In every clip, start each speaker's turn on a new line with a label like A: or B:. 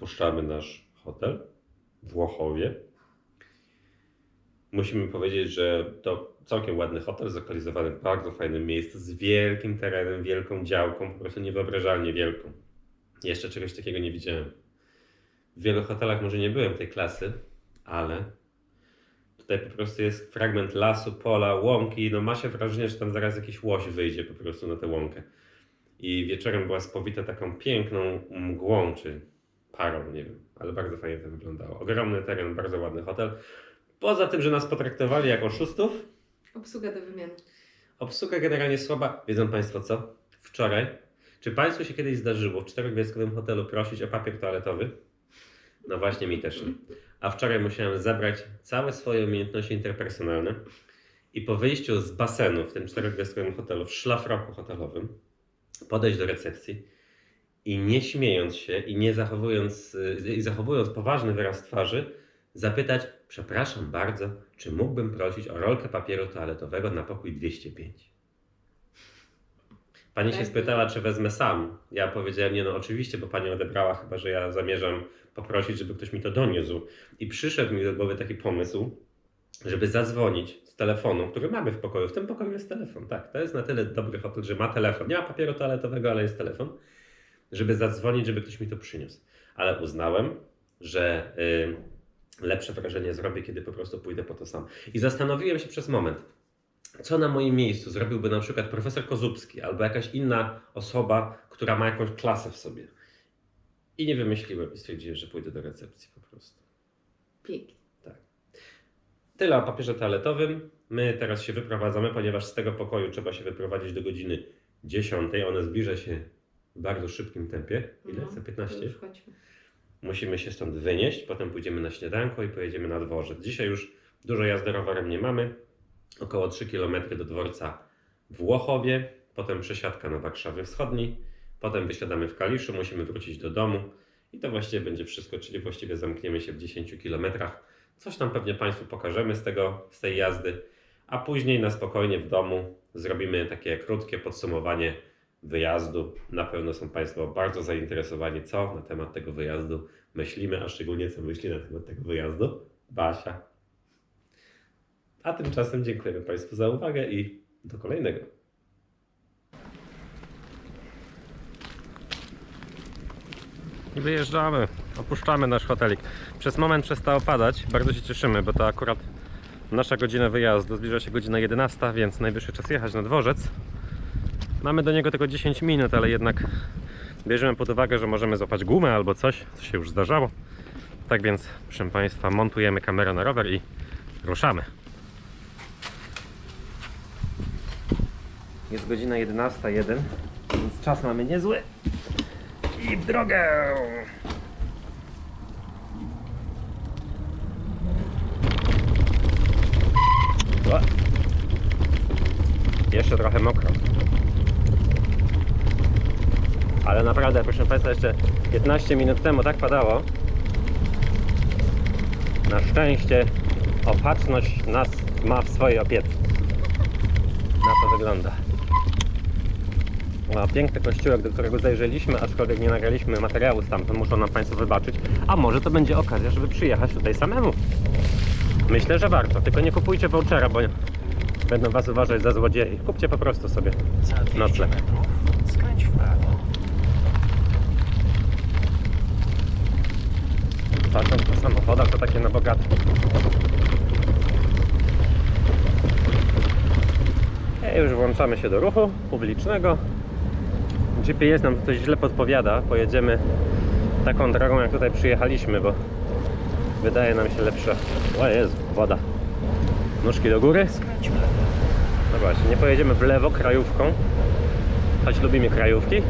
A: opuszczamy nasz hotel w Włochowie. Musimy powiedzieć, że to całkiem ładny hotel, zlokalizowany w bardzo fajnym miejscu, z wielkim terenem, wielką działką, po prostu niewyobrażalnie wielką. Jeszcze czegoś takiego nie widziałem. W wielu hotelach może nie byłem tej klasy, ale tutaj po prostu jest fragment lasu, pola, łąki. No ma się wrażenie, że tam zaraz jakiś łoś wyjdzie po prostu na tę łąkę. I wieczorem była spowita taką piękną mgłą, czy parą, nie wiem, ale bardzo fajnie to wyglądało. Ogromny teren, bardzo ładny hotel. Poza tym, że nas potraktowali jak oszustów,
B: Obsługa do wymiany.
A: obsługa generalnie słaba. Wiedzą Państwo co? Wczoraj, czy Państwu się kiedyś zdarzyło w czterogwiazdkowym hotelu prosić o papier toaletowy? No właśnie, mi też nie. A wczoraj musiałem zebrać całe swoje umiejętności interpersonalne i po wyjściu z basenu w tym czterogwiazdkowym hotelu, w szlafroku hotelowym, podejść do recepcji i nie śmiejąc się i nie zachowując, y, i zachowując poważny wyraz twarzy, zapytać, przepraszam bardzo, czy mógłbym prosić o rolkę papieru toaletowego na pokój 205? Pani się spytała, czy wezmę sam. Ja powiedziałem, nie no oczywiście, bo pani odebrała, chyba że ja zamierzam poprosić, żeby ktoś mi to doniósł. I przyszedł mi do głowy taki pomysł, żeby zadzwonić z telefonu, który mamy w pokoju. W tym pokoju jest telefon, tak. To jest na tyle dobry hotel, że ma telefon. Nie ma papieru toaletowego, ale jest telefon. Żeby zadzwonić, żeby ktoś mi to przyniósł. Ale uznałem, że y, lepsze wrażenie zrobię, kiedy po prostu pójdę po to sam. I zastanowiłem się przez moment, co na moim miejscu zrobiłby na przykład profesor Kozubski albo jakaś inna osoba, która ma jakąś klasę w sobie. I nie wymyśliłem i stwierdziłem, że pójdę do recepcji po prostu.
B: Pięknie.
A: Tyle o papierze toaletowym. My teraz się wyprowadzamy, ponieważ z tego pokoju trzeba się wyprowadzić do godziny 10. Ona zbliża się bardzo szybkim tempie. Ile?
B: No,
A: Za
B: to
A: 15?
B: Już chodźmy.
A: Musimy się stąd wynieść, potem pójdziemy na śniadanko i pojedziemy na dworzec. Dzisiaj już dużo jazdy rowerem nie mamy. Około 3 km do dworca w Łochowie, potem przesiadka na Warszawie Wschodniej, potem wysiadamy w Kaliszu, musimy wrócić do domu i to właściwie będzie wszystko, czyli właściwie zamkniemy się w 10 km. Coś tam pewnie Państwu pokażemy z, tego, z tej jazdy, a później na spokojnie w domu zrobimy takie krótkie podsumowanie wyjazdu. Na pewno są Państwo bardzo zainteresowani, co na temat tego wyjazdu myślimy, a szczególnie co myśli na temat tego wyjazdu Basia. A tymczasem dziękujemy Państwu za uwagę i do kolejnego. I wyjeżdżamy, opuszczamy nasz hotelik. Przez moment przestało padać, bardzo się cieszymy, bo to akurat nasza godzina wyjazdu. Zbliża się godzina 11, więc najwyższy czas jechać na dworzec. Mamy do niego tylko 10 minut, ale jednak bierzemy pod uwagę, że możemy złapać gumę albo coś, co się już zdarzało. Tak więc, proszę Państwa, montujemy kamerę na rower i ruszamy. Jest godzina 11.01, więc czas mamy niezły. I w drogę! O. Jeszcze trochę mokro. Ale naprawdę, proszę Państwa, jeszcze 15 minut temu tak padało. Na szczęście opatrzność nas ma w swojej opiece. Na to wygląda. No, piękny kościółek, do którego zajrzeliśmy, aczkolwiek nie nagraliśmy materiału stamtąd, muszą nam Państwo wybaczyć. A może to będzie okazja, żeby przyjechać tutaj samemu. Myślę, że warto, tylko nie kupujcie vouchera, bo będą Was uważać za złodziei. Kupcie po prostu sobie
C: Za 200
A: nocleg. Patrząc po samochodach, to takie na bogato. I już włączamy się do ruchu publicznego. GPS nam coś źle podpowiada. Pojedziemy taką drogą, jak tutaj przyjechaliśmy, bo wydaje nam się lepsza. O jest woda. Nóżki do góry. No właśnie, nie pojedziemy w lewo krajówką, choć lubimy krajówki.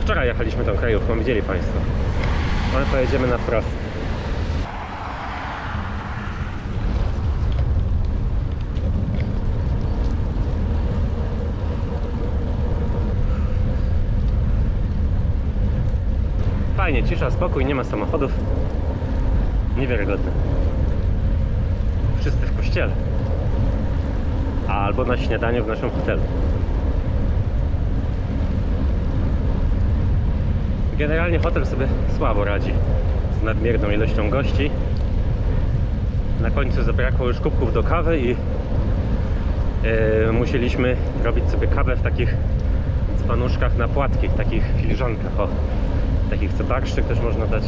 A: Wczoraj jechaliśmy tą krajówką, widzieli Państwo. Ale pojedziemy na wprost. Fajnie, cisza, spokój, nie ma samochodów. Niewiarygodne. Wszyscy w kościele albo na śniadaniu w naszym hotelu. Generalnie hotel sobie słabo radzi z nadmierną ilością gości. Na końcu zabrakło już kubków do kawy i e, musieliśmy robić sobie kawę w takich dzbanuszkach na płatki, takich filiżankach, o, takich co barszczyk też można dać.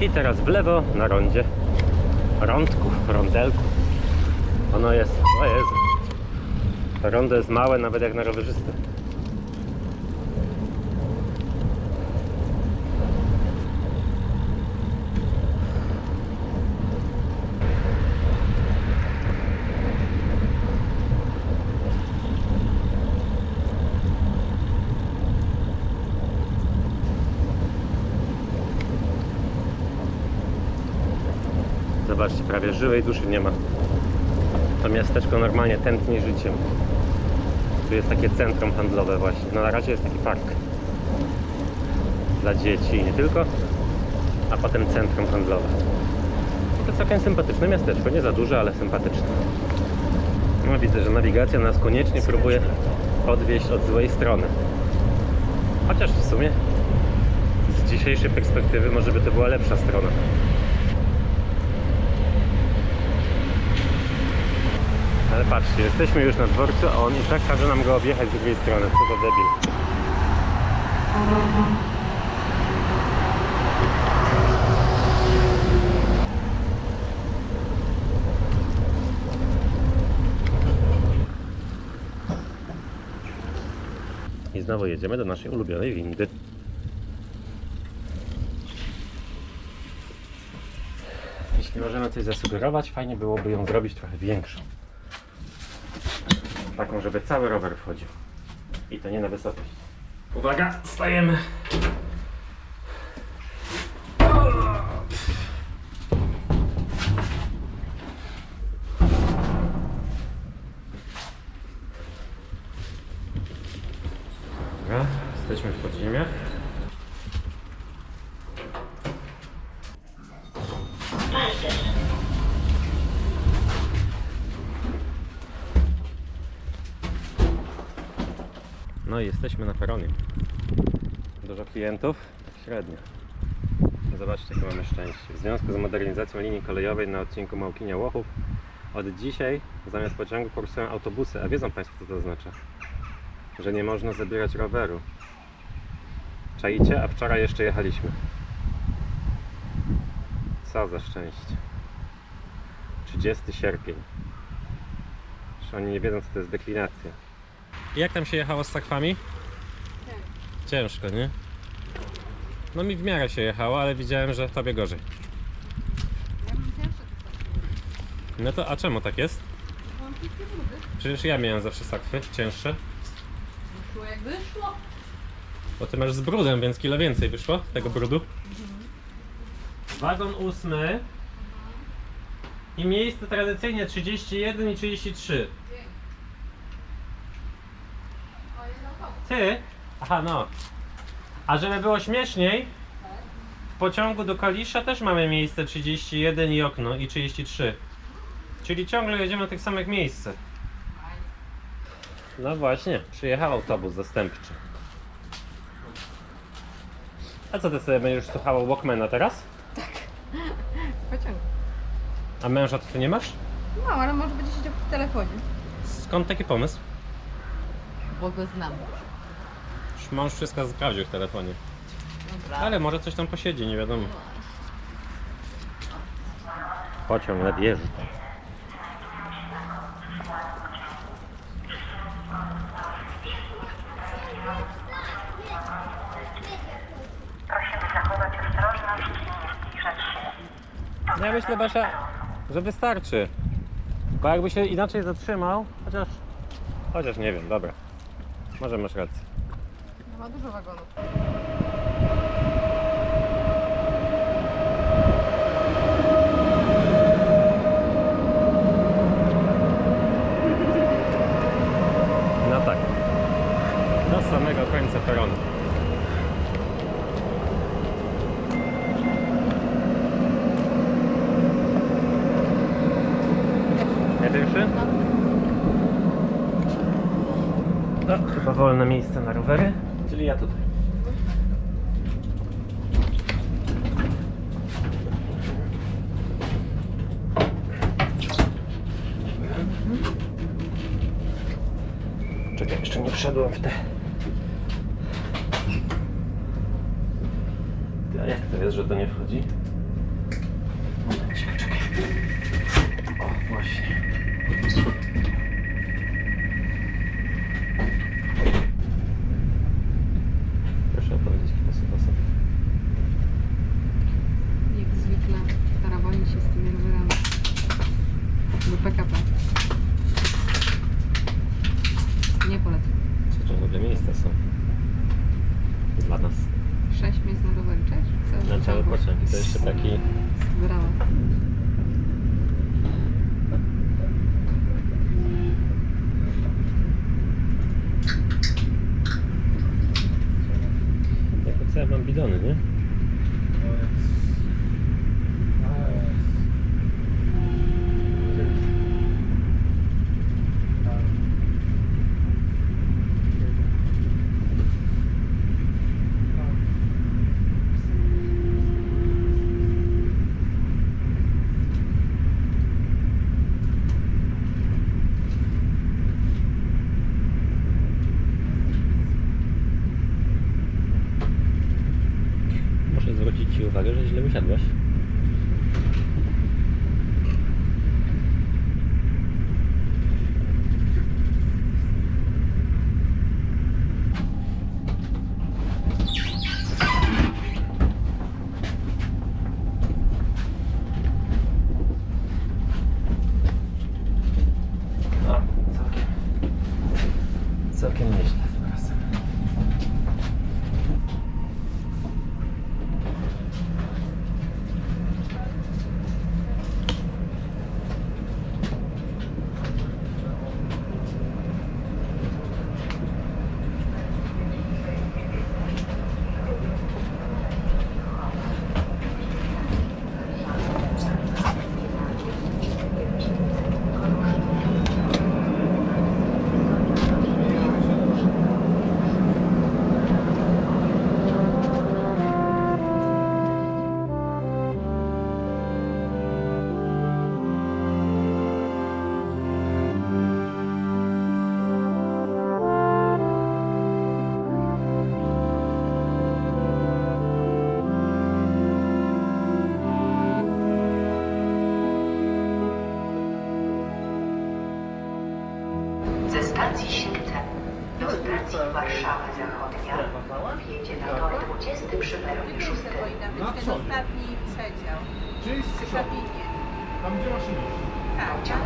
A: I teraz w lewo na rondzie, rądku, rondelku. Ono jest, o Jezu, to rondo jest małe nawet jak na rowerzystę. Zobaczcie, prawie żywej duszy nie ma. To miasteczko normalnie tętni życiem. Tu jest takie centrum handlowe właśnie. No na razie jest taki park. Dla dzieci i nie tylko. A potem centrum handlowe. To całkiem sympatyczne miasteczko. Nie za duże, ale sympatyczne. No widzę, że nawigacja nas koniecznie próbuje odwieźć od złej strony. Chociaż w sumie z dzisiejszej perspektywy może by to była lepsza strona. Ale patrzcie, jesteśmy już na dworcu, a on i tak każe nam go objechać z drugiej strony. Co za debil. I znowu jedziemy do naszej ulubionej windy. Jeśli możemy coś zasugerować, fajnie byłoby ją zrobić trochę większą. Taką, żeby cały rower wchodził. I to nie na wysokość. Uwaga, stajemy. Dobra, jesteśmy w podziemiach. I jesteśmy na peronie. Dużo klientów? Średnio. Zobaczcie, jakie mamy szczęście. W związku z modernizacją linii kolejowej na odcinku Małkinia-Łochów od dzisiaj zamiast pociągu kursują autobusy. A wiedzą Państwo, co to oznacza? Że nie można zabierać roweru. Czaicie? A wczoraj jeszcze jechaliśmy. Co za szczęście. 30 sierpień. Już oni nie wiedzą, co to jest deklinacja. Jak tam się jechało z sakwami? Ciężko, nie? No mi w miarę się jechało, ale widziałem, że tobie gorzej.
B: Ja mam cięższe
A: No to a czemu tak jest?
B: Mam wszystkie.
A: Przecież ja miałem zawsze sakwy cięższe.
B: Wyszło jak wyszło.
A: Bo ty masz z brudem, więc kilo więcej wyszło tego brudu. Wagon ósmy. I miejsce tradycyjnie 31 i 33.
B: O, jest autobus.
A: Ty? Aha, no. A żeby było śmieszniej, w pociągu do Kalisza też mamy miejsce 31 i okno i 33. Czyli ciągle jedziemy na tych samych miejscach. No właśnie, przyjechał autobus zastępczy. A co ty sobie będziesz słuchała Walkmana teraz?
B: Pociąg.
A: A męża to ty nie masz?
B: No, ale może będzie siedział w telefonie.
A: Skąd taki pomysł?
B: Bo go znam.
A: Już mąż wszystko sprawdził w telefonie.
B: Dobra.
A: Ale może coś tam posiedzi, nie wiadomo. Pociąg nadjeżdża.
C: Prosimy zachować ostrożność i nie zbliżać się.
A: Ja myślę, Basia, że wystarczy. Bo jakby się inaczej zatrzymał, chociaż... Chociaż nie wiem, dobra. Może masz rację.
B: Ma dużo wagonów.
A: No tak. Do samego końca peronu. Najlepszy? No, chyba wolne miejsce na rowery, czyli ja tutaj. Czekaj,
B: jeszcze nie
A: wszedłem w
B: te
A: Jak ocenia mam że
C: stacji Siedlce do stacji Warszawa Zachodnia wjedzie na tor 20 przy peronie 6.
D: powinna być ten ostatni przedział
E: Czyli
D: przy
E: co?
D: kabinie.
E: Tam gdzie maszyny?
D: Tak.
C: Pociąg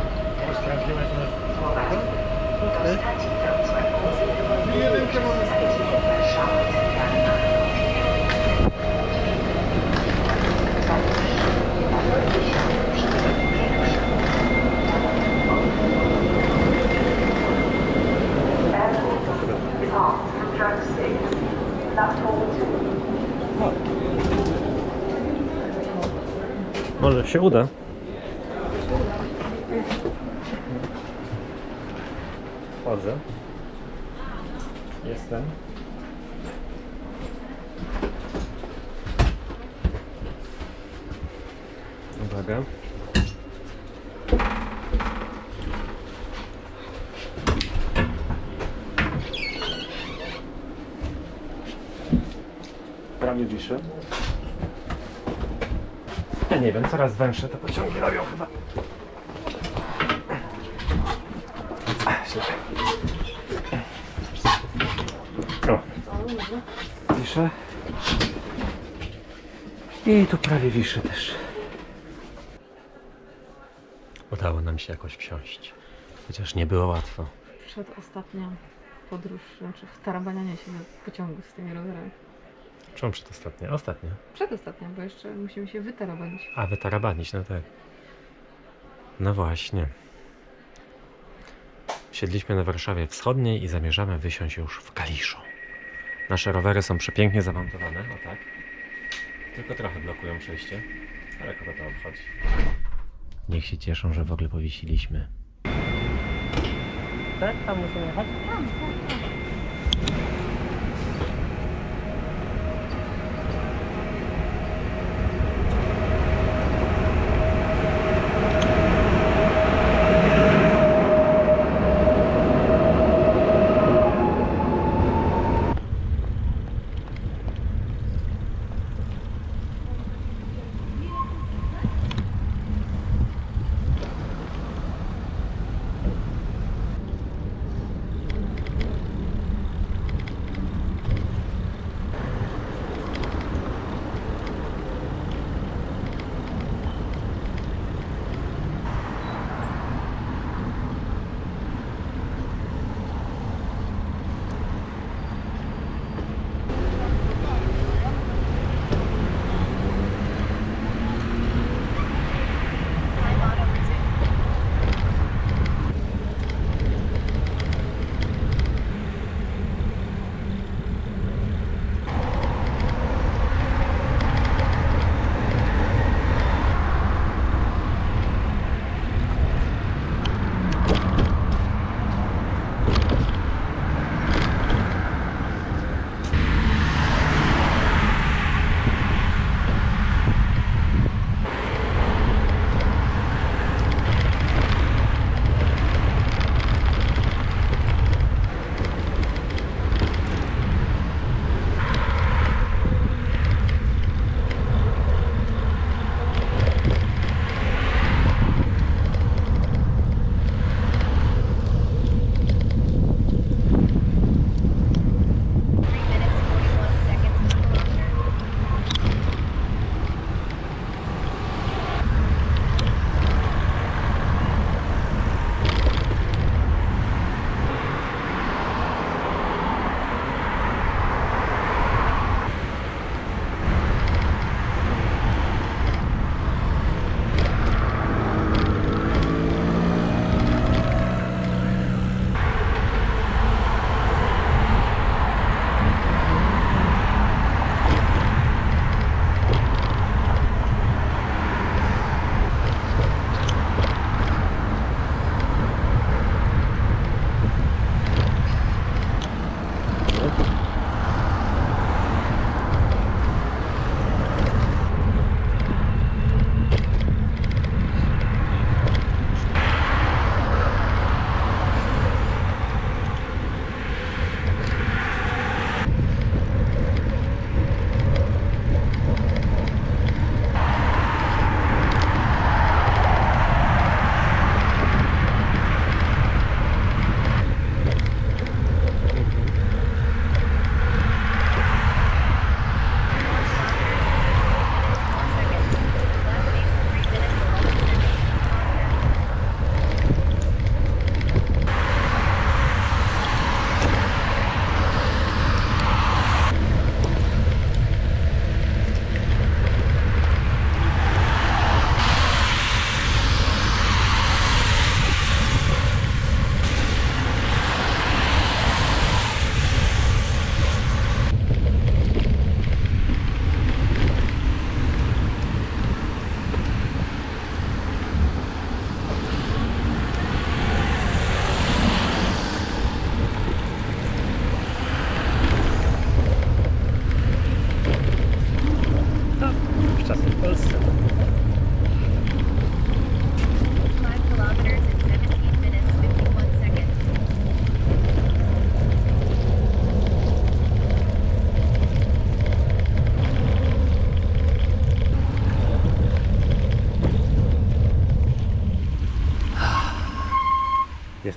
E: Sprawdziłaś na
C: Słowacji do stacji Wrocław. Warszawa
A: Może się uda. Wchodzę. Jestem. Uwaga. Prawie wiszę. Ja nie wiem, coraz węższe te pociągi robią chyba. Źle. O. Wiszę. I tu prawie wiszy też. Udało nam się jakoś wsiąść. Chociaż nie było łatwo.
B: Przedostatnia podróż, znaczy wtarabanianie się do pociągu z tymi rowerami.
A: Czemu przedostatnia? Ostatnia.
B: Przedostatnia, bo jeszcze musimy się wytarabanić.
A: A, wytarabanić, no tak. No właśnie. Siedliśmy na Warszawie Wschodniej i zamierzamy wysiąść już w Kaliszu. Nasze rowery są przepięknie zamontowane, o tak. Tylko trochę blokują przejście, ale kogo to obchodzi. Niech się cieszą, że w ogóle powiesiliśmy. Tak? Tam musimy jechać?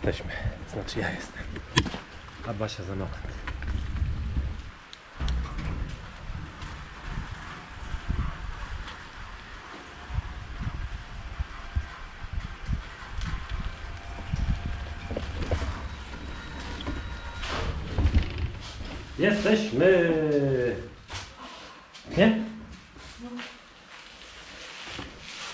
A: Jesteśmy. Znaczy ja jestem. A Basia za mapę. Jesteśmy!